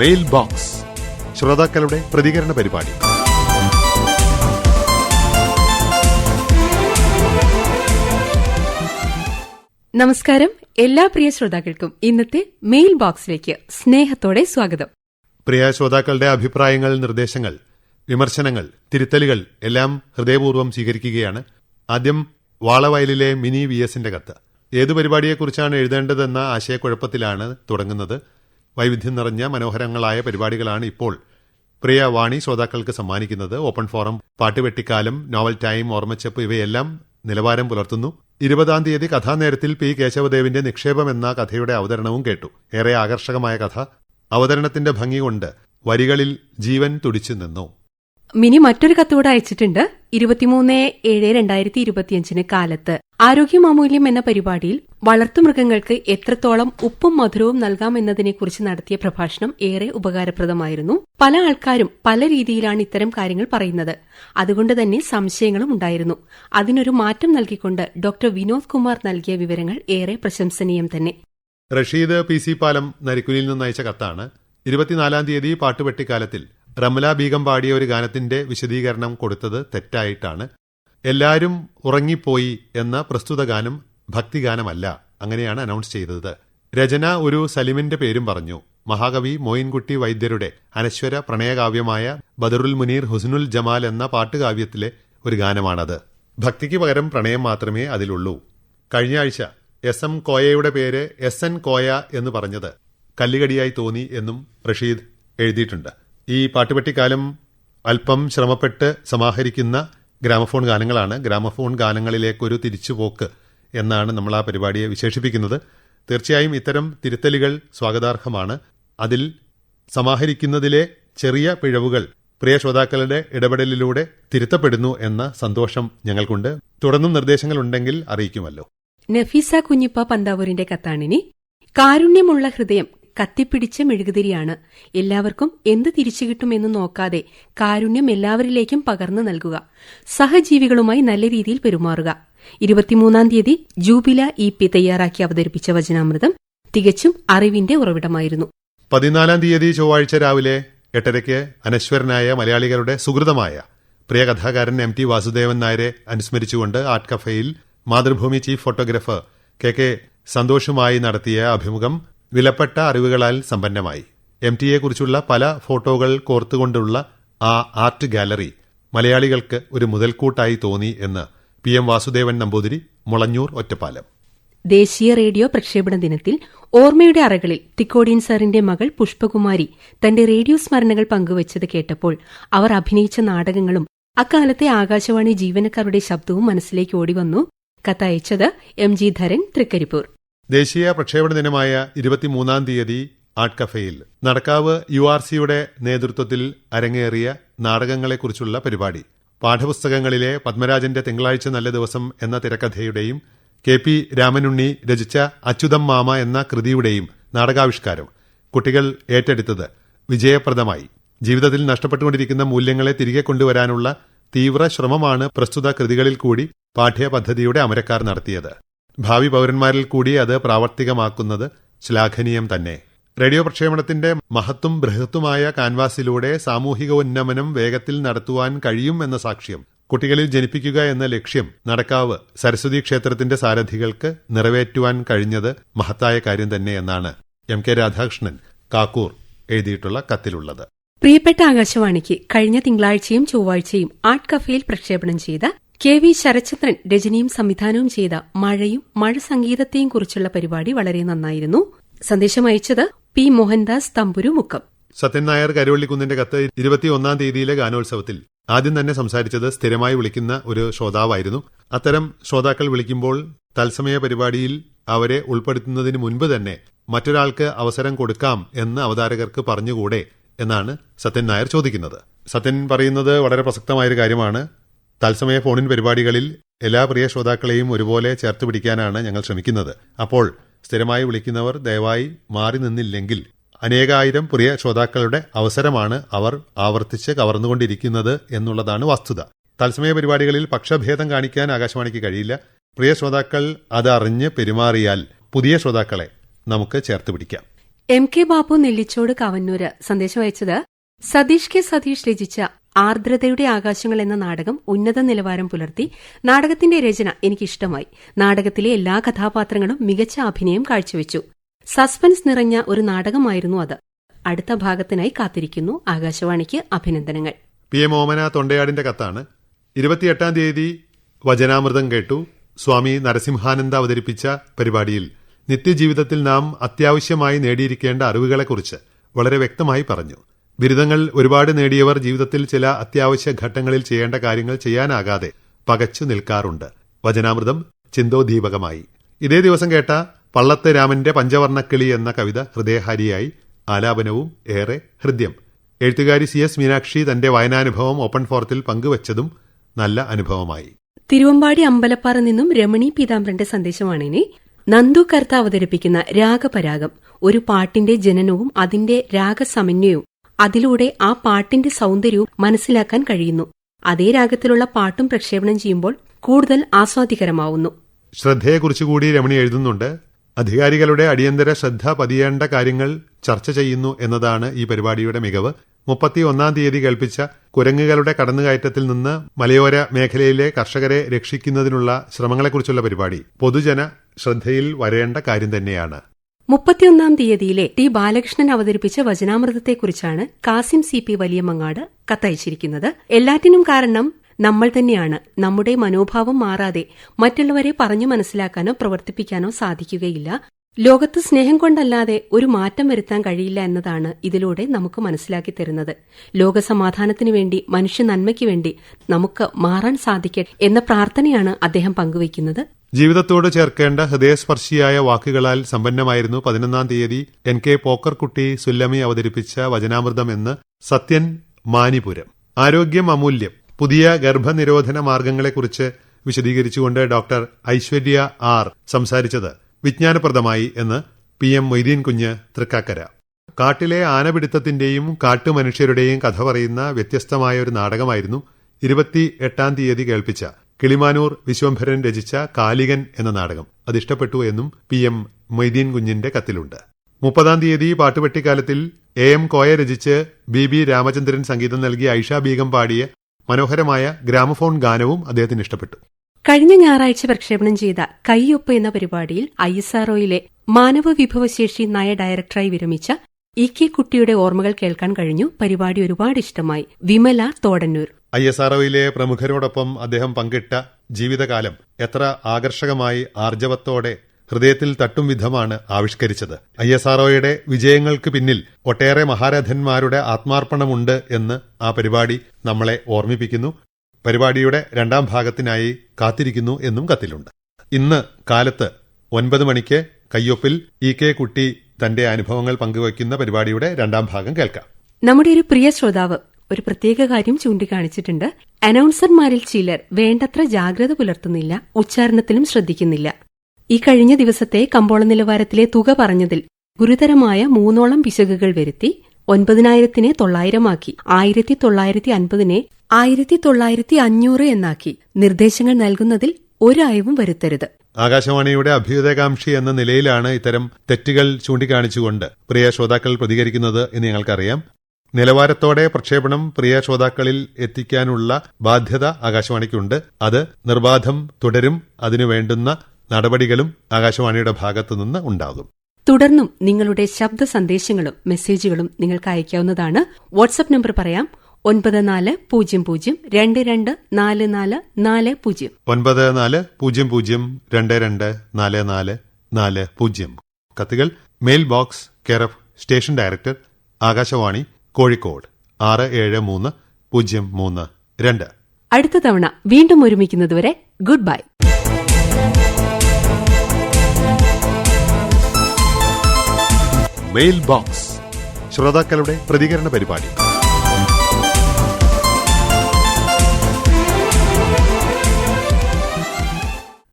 Mail box ശ്രോതാക്കളുടെ പ്രതികരണ പരിപാടി. നമസ്കാരം. എല്ലാ പ്രിയ ശ്രോതാക്കൾക്കും ഇന്നത്തെ മെയിൽ ബോക്സിലേക്ക് സ്നേഹത്തോടെ സ്വാഗതം. പ്രിയ ശ്രോതാക്കളുടെ അഭിപ്രായങ്ങൾ നിർദ്ദേശങ്ങൾ വിമർശനങ്ങൾ തിരുത്തലുകൾ എല്ലാം ഹൃദയപൂർവം സ്വീകരിക്കുകയാണ്. ആദ്യം വാളവയലിലെ മിനി വി എസിന്റെ കത്ത്. ഏതു പരിപാടിയെക്കുറിച്ചാണ് എഴുതേണ്ടതെന്ന ആശയക്കുഴപ്പത്തിലാണ് തുടങ്ങുന്നത്. വൈവിധ്യം നിറഞ്ഞ മനോഹരങ്ങളായ പരിപാടികളാണ് ഇപ്പോൾ പ്രിയ വാണി ശ്രോതാക്കൾക്ക് സമ്മാനിക്കുന്നത് ഓപ്പൺ ഫോറം പാട്ടുവെട്ടിക്കാലം നോവൽ ടൈം ഓർമ്മച്ചപ്പ് ഇവയെല്ലാം നിലവാരം പുലർത്തുന്നു. ഇരുപതാം തീയതി കഥാനേരത്തിൽ പി കേശവദേവിന്റെ നിക്ഷേപം എന്ന കഥയുടെ അവതരണവും കേട്ടു. ഏറെ ആകർഷകമായ കഥ. അവതരണത്തിന്റെ ഭംഗി കൊണ്ട് വരികളിൽ ജീവൻ തുടിച്ചു നിന്നു. മിനി മറ്റൊരു കത്തുകൂടെ അയച്ചിട്ടുണ്ട്. ഇരുപത്തിമൂന്ന് ഏഴ് രണ്ടായിരത്തി ഇരുപത്തിയഞ്ചിന് കാലത്ത്. ആരോഗ്യമാമൂല്യം എന്ന പരിപാടിയിൽ വളർത്തുമൃഗങ്ങൾക്ക് എത്രത്തോളം ഉപ്പും മധുരവും നൽകാമെന്നതിനെക്കുറിച്ച് നടത്തിയ പ്രഭാഷണം ഏറെ ഉപകാരപ്രദമായിരുന്നു. പല ആൾക്കാരും പല രീതിയിലാണ് ഇത്തരം കാര്യങ്ങൾ പറയുന്നത്. അതുകൊണ്ട് തന്നെ സംശയങ്ങളും ഉണ്ടായിരുന്നു. അതിനൊരു മാറ്റം നൽകിക്കൊണ്ട് ഡോക്ടർ വിനോദ് കുമാർ നൽകിയ വിവരങ്ങൾ ഏറെ പ്രശംസനീയം തന്നെ. റഷീദ് പി സി പാലം നരിക്കുനിൽ നിന്ന് അയച്ച കത്താണ്. ഇരുപത്തിനാലാം തീയതി പാട്ടുപെട്ടിക്കാലത്തിൽ റമല ബീഗം പാടിയ ഒരു ഗാനത്തിന്റെ വിശദീകരണം കൊടുത്തത് തെറ്റായിട്ടാണ്. എല്ലാവരും ഉറങ്ങിപ്പോയി എന്ന പ്രസ്തുത ഗാനം ഭക്തിഗാനമല്ല അങ്ങനെയാണ് അനൗൺസ് ചെയ്തത്. രചന ഒരു സലിമിന്റെ പേരും പറഞ്ഞു. മഹാകവി മോയിൻകുട്ടി വൈദ്യരുടെ അനശ്വര പ്രണയകാവ്യമായ ബദറുൽ മുനീർ ഹുസ്നുൽ ജമാൽ എന്ന പാട്ടുകാവ്യത്തിലെ ഒരു ഗാനമാണത്. ഭക്തിക്ക് പകരം പ്രണയം മാത്രമേ അതിലുള്ളൂ. കഴിഞ്ഞ ആഴ്ച എസ് എം കോയയുടെ പേര് എസ് എൻ കോയ എന്ന് പറഞ്ഞത് കല്ലുകടിയായി തോന്നി എന്നും റഷീദ് എഴുതിയിട്ടുണ്ട്. ഈ പാട്ടുപെട്ടിക്കാലം അല്പം ശ്രമപ്പെട്ട് സമാഹരിക്കുന്ന ഗ്രാമഫോൺ ഗാനങ്ങളാണ്. ഗ്രാമഫോൺ ഗാനങ്ങളിലേക്കൊരു തിരിച്ചുപോക്ക് എന്നാണ് നമ്മൾ ആ പരിപാടിയെ വിശേഷിപ്പിക്കുന്നത്. തീർച്ചയായും ഇത്തരം തിരുത്തലുകൾ സ്വാഗതാർഹമാണ്. അതിൽ സമാഹരിക്കുന്നതിലെ ചെറിയ പിഴവുകൾ പ്രിയ ശ്രോതാക്കളുടെ ഇടപെടലിലൂടെ തിരുത്തപ്പെടുന്നു എന്ന സന്തോഷം ഞങ്ങൾക്കുണ്ട്. തുടർന്നും നിർദ്ദേശങ്ങൾ ഉണ്ടെങ്കിൽ അറിയിക്കുമല്ലോ. നഫീസ കുഞ്ഞിപ്പ പന്താവൂരിന്റെ കത്താണിനി. കാരുണ്യമുള്ള ഹൃദയം കത്തിപ്പിടിച്ച മെഴുകുതിരിയാണ്. എല്ലാവർക്കും എന്ത് തിരിച്ചു കിട്ടുമെന്ന് നോക്കാതെ കാരുണ്യം എല്ലാവരിലേക്കും പകർന്നു നൽകുക. സഹജീവികളുമായി നല്ല രീതിയിൽ പെരുമാറുക. ഇരുപത്തിമൂന്നാം തീയതി ജൂബില ഇ പി തയ്യാറാക്കി അവതരിപ്പിച്ച വചനാമൃതം തികച്ചും അറിവിന്റെ ഉറവിടമായിരുന്നു. പതിനാലാം തീയതി ചൊവ്വാഴ്ച രാവിലെ എട്ടരയ്ക്ക് അനശ്വരനായ മലയാളികളുടെ സുഹൃതമായ പ്രിയ കഥാകാരൻ എം ടി വാസുദേവൻ നായരെ അനുസ്മരിച്ചുകൊണ്ട് art കഫേയിൽ Mathrubhumi chief photographer K K സന്തോഷുമായി നടത്തിയ അഭിമുഖം വിലപ്പെട്ട അറിവുകളാൽ സമ്പന്നമായി. എം ടിയെക്കുറിച്ചുള്ള പല ഫോട്ടോകൾ കോർത്തുകൊണ്ടുള്ള ആ ആർട്ട് ഗാലറി മലയാളികൾക്ക് ഒരു മുതൽക്കൂട്ടായി തോന്നി എന്ന് പി എം വാസുദേവൻ നമ്പൂതിരി മുളഞ്ഞൂർ ഒറ്റപ്പാലം. ദേശീയ റേഡിയോ പ്രക്ഷേപണ ദിനത്തിൽ ഓർമ്മയുടെ അറകളിൽ തിക്കോടിയൻ സാറിന്റെ മകൾ പുഷ്പകുമാരി തന്റെ റേഡിയോ സ്മരണകൾ പങ്കുവച്ചത് കേട്ടപ്പോൾ അവർ അഭിനയിച്ച നാടകങ്ങളും അക്കാലത്തെ ആകാശവാണി ജീവനക്കാരുടെ ശബ്ദവും മനസ്സിലേക്ക് ഓടിവന്നു. കത്തയച്ചത് എം ജി ധരൻ തൃക്കരിപ്പൂർ. ദേശീയ പ്രക്ഷേപണ ദിനമായ ഇരുപത്തിമൂന്നാം തീയതി ആർട്ട് കഫേയിൽ നടക്കാവ് യു ആർ സിയുടെ നേതൃത്വത്തിൽ അരങ്ങേറിയ നാടകങ്ങളെക്കുറിച്ചുള്ള പരിപാടി. പാഠപുസ്തകങ്ങളിലെ പത്മരാജന്റെ തിങ്കളാഴ്ച നല്ല ദിവസം എന്ന തിരക്കഥയുടെയും കെ പി രാമനുണ്ണി രചിച്ച അച്യുതം മാമ എന്ന കൃതിയുടെയും നാടകാവിഷ്കാരം കുട്ടികൾ ഏറ്റെടുത്തത് വിജയപ്രദമായി. ജീവിതത്തിൽ നഷ്ടപ്പെട്ടുകൊണ്ടിരിക്കുന്ന മൂല്യങ്ങളെ തിരികെ കൊണ്ടുവരാനുള്ള തീവ്ര ശ്രമമാണ് പ്രസ്തുത കൃതികളിൽ കൂടി പാഠ്യപദ്ധതിയുടെ അമരക്കാർ നടത്തിയത്. ഭാവി പൌരന്മാരിൽ കൂടി അത് പ്രാവർത്തികമാക്കുന്നത് ശ്ലാഘനീയം തന്നെ. റേഡിയോ പ്രക്ഷേപണത്തിന്റെ മഹത്തും ബൃഹത്തുമായ കാൻവാസിലൂടെ സാമൂഹിക ഉന്നമനം വേഗത്തിൽ നടത്തുവാൻ കഴിയും എന്ന സാക്ഷ്യം കുട്ടികളിൽ ജനിപ്പിക്കുക എന്ന ലക്ഷ്യം നടക്കാവ് സരസ്വതി ക്ഷേത്രത്തിന്റെ സാരഥികൾക്ക് നിറവേറ്റുവാൻ കഴിഞ്ഞത് മഹത്തായ കാര്യം തന്നെ എന്നാണ് എം കെ രാധാകൃഷ്ണൻ കാക്കൂർ എഴുതിയിട്ടുള്ള കത്തിലുള്ളത്. പ്രിയപ്പെട്ട ആകാശവാണിക്ക് കഴിഞ്ഞ തിങ്കളാഴ്ചയും ചൊവ്വാഴ്ചയും ആർട്ട് കഫേയിൽ പ്രക്ഷേപണം ചെയ്ത കെ വി ശരചന്ദ്രൻ രചനയും സംവിധാനവും ചെയ്ത മഴയും മഴ സംഗീതത്തെയും കുറിച്ചുള്ള പരിപാടി വളരെ നന്നായിരുന്നു. സന്ദേശം അയച്ചത് പി മോഹൻദാസ് തമ്പുരു മുക്കം സത്യൻ നായർ കരുവള്ളിക്കുന്നിന്റെ കത്ത് ഇരുപത്തിയൊന്നാം തീയതിയിലെ ഗാനോത്സവത്തിൽ ആദ്യം തന്നെ സംസാരിച്ചത് സ്ഥിരമായി വിളിക്കുന്ന ഒരു ശ്രോതാവായിരുന്നു. അത്തരം ശ്രോതാക്കൾ വിളിക്കുമ്പോൾ തത്സമയ പരിപാടിയിൽ അവരെ ഉൾപ്പെടുത്തുന്നതിന് മുൻപ് തന്നെ മറ്റൊരാൾക്ക് അവസരം കൊടുക്കാം എന്ന് അവതാരകർക്ക് പറഞ്ഞുകൂടെ എന്നാണ് സത്യൻ നായർ ചോദിക്കുന്നത്. സത്യൻ പറയുന്നത് വളരെ പ്രസക്തമായൊരു കാര്യമാണ്. തത്സമയ ഫോണിൻ പരിപാടികളിൽ എല്ലാ പ്രിയ ശ്രോതാക്കളെയും ഒരുപോലെ ചേർത്ത് പിടിക്കാനാണ് ഞങ്ങൾ ശ്രമിക്കുന്നത്. അപ്പോൾ സ്ഥിരമായി വിളിക്കുന്നവർ ദയവായി മാറി നിന്നില്ലെങ്കിൽ അനേകായിരം പ്രിയ ശ്രോതാക്കളുടെ അവസരമാണ് അവർ ആവർത്തിച്ച് കവർന്നുകൊണ്ടിരിക്കുന്നത് എന്നുള്ളതാണ് വസ്തുത. തത്സമയ പരിപാടികളിൽ പക്ഷഭേദം കാണിക്കാൻ ആകാശവാണിക്ക് കഴിയില്ല. പ്രിയ ശ്രോതാക്കൾ അതറിഞ്ഞ് പെരുമാറിയാൽ പുതിയ ശ്രോതാക്കളെ നമുക്ക് ചേർത്ത് പിടിക്കാം. എം കെ ബാബു നെല്ലിച്ചോട് കവന്നൂര് സന്ദേശം അയച്ചത് സതീഷ് കെ സതീഷ് രചിച്ച ആർദ്രതയുടെ ആകാശങ്ങൾ എന്ന നാടകം ഉന്നത നിലവാരം പുലർത്തി നാടകത്തിന്റെ രചന എനിക്കിഷ്ടമായി. നാടകത്തിലെ എല്ലാ കഥാപാത്രങ്ങളും മികച്ച അഭിനയം കാഴ്ചവെച്ചു. സസ്പെൻസ് നിറഞ്ഞ ഒരു നാടകമായിരുന്നു അത്. അടുത്ത ഭാഗത്തിനായി കാത്തിരിക്കുന്നു ആകാശവാണിക്ക് അഭിനന്ദനങ്ങൾ. പി എം ഓമന തൊണ്ടയാടിന്റെ കത്താണ്. ഇരുപത്തിയെട്ടാം തീയതി വചനാമൃതം കേട്ടു. സ്വാമി നരസിംഹാനന്ദ അവതരിപ്പിച്ച പരിപാടിയിൽ നിത്യജീവിതത്തിൽ നാം അത്യാവശ്യമായി നേടിയിരിക്കേണ്ട അറിവുകളെക്കുറിച്ച് വളരെ വ്യക്തമായി പറഞ്ഞു. ബിരുദങ്ങൾ ഒരുപാട് നേടിയവർ ജീവിതത്തിൽ ചില അത്യാവശ്യ ഘട്ടങ്ങളിൽ ചെയ്യേണ്ട കാര്യങ്ങൾ ചെയ്യാനാകാതെ പകച്ചു നിൽക്കാറുണ്ട്. വചനാമൃതം ചിന്തോദീപകമായി. ഇതേ ദിവസം കേട്ട പള്ളത്ത് രാമന്റെ പഞ്ചവർണക്കിളി എന്ന കവിത ഹൃദയഹാരിയായി. ആലാപനവും ഏറെ ഹൃദ്യം. എഴുത്തുകാരി സി എസ് മീനാക്ഷി തന്റെ വായനാനുഭവം ഓപ്പൺ ഫോറത്തിൽ പങ്കുവച്ചതും നല്ല അനുഭവമായി. തിരുവമ്പാടി അമ്പലപ്പാറ നിന്നും രമണി പീതാംബരന്റെ സന്ദേശമാണിനി നന്ദു കർത്ത അവതരിപ്പിക്കുന്ന രാഗപരാഗം ഒരു പാട്ടിന്റെ ജനനവും അതിന്റെ രാഗസമന്വയവും അതിലൂടെ ആ പാട്ടിന്റെ സൗന്ദര്യവും മനസ്സിലാക്കാൻ കഴിയുന്നു. അതേ രാഗത്തിലുള്ള പാട്ടും പ്രക്ഷേപണം ചെയ്യുമ്പോൾ കൂടുതൽ ആസ്വാദികരമാവുന്നു. ശ്രദ്ധയെക്കുറിച്ചുകൂടി രമണി എഴുതുന്നുണ്ട്. അധികാരികളുടെ അടിയന്തര ശ്രദ്ധ പതിയേണ്ട കാര്യങ്ങൾ ചർച്ച ചെയ്യുന്നു എന്നതാണ് ഈ പരിപാടിയുടെ മികവ്. മുപ്പത്തി ഒന്നാം തീയതി കേൾപ്പിച്ച കുരങ്ങുകളുടെ കടന്നുകയറ്റത്തിൽ നിന്ന് മലയോര മേഖലയിലെ കർഷകരെ രക്ഷിക്കുന്നതിനുള്ള ശ്രമങ്ങളെക്കുറിച്ചുള്ള പരിപാടി. പൊതുജന ശ്രദ്ധയിൽ വരേണ്ട കാര്യം തന്നെയാണ്. മുപ്പത്തിയൊന്നാം തീയതിയിലെ ടി ബാലകൃഷ്ണൻ അവതരിപ്പിച്ച വചനാമൃതത്തെക്കുറിച്ചാണ് കാസിം സി പി വലിയമ്മങ്ങാട് കത്തയച്ചിരിക്കുന്നത്. എല്ലാറ്റിനും കാരണം നമ്മൾ തന്നെയാണ്. നമ്മുടെ മനോഭാവം മാറാതെ മറ്റുള്ളവരെ പറഞ്ഞു മനസ്സിലാക്കാനോ പ്രവർത്തിപ്പിക്കാനോ സാധിക്കുകയില്ല. ലോകത്ത് സ്നേഹം കൊണ്ടല്ലാതെ ഒരു മാറ്റം വരുത്താൻ കഴിയില്ല എന്നതാണ് ഇതിലൂടെ നമുക്ക് മനസ്സിലാക്കി തരുന്നത്. ലോകസമാധാനത്തിനു വേണ്ടി മനുഷ്യ നന്മയ്ക്ക് വേണ്ടി നമുക്ക് മാറാൻ സാധിക്കട്ടെ എന്ന പ്രാർത്ഥനയാണ് അദ്ദേഹം പങ്കുവയ്ക്കുന്നത്. ജീവിതത്തോട് ചേർക്കേണ്ട ഹൃദയസ്പർശിയായ വാക്കുകളാൽ സമ്പന്നമായിരുന്നു പതിനൊന്നാം തീയതി എൻ കെ പോക്കർകുട്ടി സുല്ലമി അവതരിപ്പിച്ച വചനാമൃതം എന്ന് സത്യൻ മാനിപുരം. ആരോഗ്യം അമൂല്യം. പുതിയ ഗർഭനിരോധന മാർഗങ്ങളെക്കുറിച്ച് വിശദീകരിച്ചുകൊണ്ട് ഡോക്ടർ ഐശ്വര്യ ആർ സംസാരിച്ചത് വിജ്ഞാനപ്രദമായി എന്ന് പി എം മൊയ്തീൻ കുഞ്ഞ് തൃക്കാക്കര. കാട്ടിലെ ആനപിടുത്തത്തിന്റെയും കാട്ടുമനുഷ്യരുടെയും കഥ പറയുന്ന വ്യത്യസ്തമായ ഒരു നാടകമായിരുന്നു ഇരുപത്തി എട്ടാം തീയതി കേൾപ്പിച്ച കിളിമാനൂർ വിശ്വംഭരൻ രചിച്ച കാലികൻ എന്ന നാടകം. അതിഷ്ടപ്പെട്ടു എന്നും പി എം മൊയ്തീൻ കുഞ്ഞിന്റെ കത്തിലുണ്ട്. മുപ്പതാം തീയതി പാട്ടുപെട്ടിക്കാലത്തിൽ എ എം കോയ രചിച്ച് ബി ബി രാമചന്ദ്രൻ സംഗീതം നൽകി ഐഷ ബീഗം പാടിയ മനോഹരമായ ഗ്രാമഫോൺ ഗാനവും അദ്ദേഹത്തിന് ഇഷ്ടപ്പെട്ടു. കഴിഞ്ഞ ഞായറാഴ്ച പ്രക്ഷേപണം ചെയ്ത കൈയൊപ്പ് എന്ന പരിപാടിയിൽ ഐ എസ് ആർഒയിലെ മാനവ വിഭവശേഷി നയ ഡയറക്ടറായി വിരമിച്ച ഇ കെ കുട്ടിയുടെ ഓർമ്മകൾ കേൾക്കാൻ കഴിഞ്ഞു. പരിപാടി ഒരുപാട് ഇഷ്ടമായി. Vimala Thodannur. I S R ഒയിലെ പ്രമുഖരോടൊപ്പം അദ്ദേഹം പങ്കിട്ട ജീവിതകാലം എത്ര ആകർഷകമായി ആർജവത്തോടെ ഹൃദയത്തിൽ തട്ടും വിധമാണ് ആവിഷ്കരിച്ചത്. ഐ എസ് ആർ ഒയുടെ വിജയങ്ങൾക്ക് പിന്നിൽ ഒട്ടേറെ മഹാരഥന്മാരുടെ ആത്മാർപ്പണമുണ്ട് എന്ന് ആ പരിപാടി നമ്മളെ ഓർമ്മിപ്പിക്കുന്നു. പരിപാടിയുടെ രണ്ടാം ഭാഗത്തിനായി കാത്തിരിക്കുന്നു എന്നും കത്തിലുണ്ട്. ഇന്ന് കാലത്ത് ഒൻപത് മണിക്ക് കയ്യൊപ്പിൽ ഇ കെ കുട്ടി തന്റെ അനുഭവങ്ങൾ പങ്കുവയ്ക്കുന്ന പരിപാടിയുടെ രണ്ടാം ഭാഗം കേൾക്കാം. നമ്മുടെ ഒരു പ്രിയ ശ്രോതാവ് ഒരു പ്രത്യേക കാര്യം ചൂണ്ടിക്കാണിച്ചിട്ടുണ്ട്. അനൗൺസർമാരിൽ ചിലർ വേണ്ടത്ര ജാഗ്രത പുലർത്തുന്നില്ല ഉച്ചാരണത്തിലും ശ്രദ്ധിക്കുന്നില്ല. ഈ കഴിഞ്ഞ ദിവസത്തെ കമ്പോള നിലവാരത്തിലെ തുക പറഞ്ഞതിൽ ഗുരുതരമായ മൂന്നോളം പിശകുകൾ വരുത്തി ഒൻപതിനായിരത്തിനെ തൊള്ളായിരമാക്കി ആയിരത്തി തൊള്ളായിരത്തി അൻപതിനെ ആയിരത്തി തൊള്ളായിരത്തി അഞ്ഞൂറ് എന്നാക്കി നിർദ്ദേശങ്ങൾ നൽകുന്നതിൽ ഒരയവും വരുത്തരുത്. ആകാശവാണിയുടെ അഭ്യുദയകാംക്ഷി എന്ന നിലയിലാണ് ഇത്തരം തെറ്റുകൾ ചൂണ്ടിക്കാണിച്ചുകൊണ്ട് പ്രിയ ശ്രോതാക്കൾ പ്രതികരിക്കുന്നത് എന്ന് ഞങ്ങൾക്കറിയാം. നിലവാരത്തോടെ പ്രക്ഷേപണം പ്രിയ ശ്രോതാക്കളിൽ എത്തിക്കാനുള്ള ബാധ്യത ആകാശവാണിക്കുണ്ട്. അത് നിർബാധം തുടരും. അതിനു വേണ്ടുന്ന നടപടികളും ആകാശവാണിയുടെ ഭാഗത്തുനിന്ന് ഉണ്ടാകും. തുടർന്നും നിങ്ങളുടെ ശബ്ദ സന്ദേശങ്ങളും മെസ്സേജുകളും നിങ്ങൾക്ക് അയക്കാവുന്നതാണ്. വാട്സ്ആപ്പ് നമ്പർ പറയാം. ഒൻപത് നാല് പൂജ്യം പൂജ്യം രണ്ട് രണ്ട് നാല് നാല് നാല് പൂജ്യം. ഒൻപത് നാല് പൂജ്യം പൂജ്യം രണ്ട് രണ്ട് നാല് നാല് നാല് പൂജ്യം. കത്തുകൾ mail box care of station director Akashvani Kozhikode. ആറ് ഏഴ് മൂന്ന് പൂജ്യം മൂന്ന് രണ്ട്. അടുത്ത തവണ വീണ്ടും ഒരുമിക്കുന്നതുവരെ ഗുഡ് ബൈ. മെയിൽ ബോക്സ് ശ്രോതാക്കളുടെ പ്രതികരണ പരിപാടി.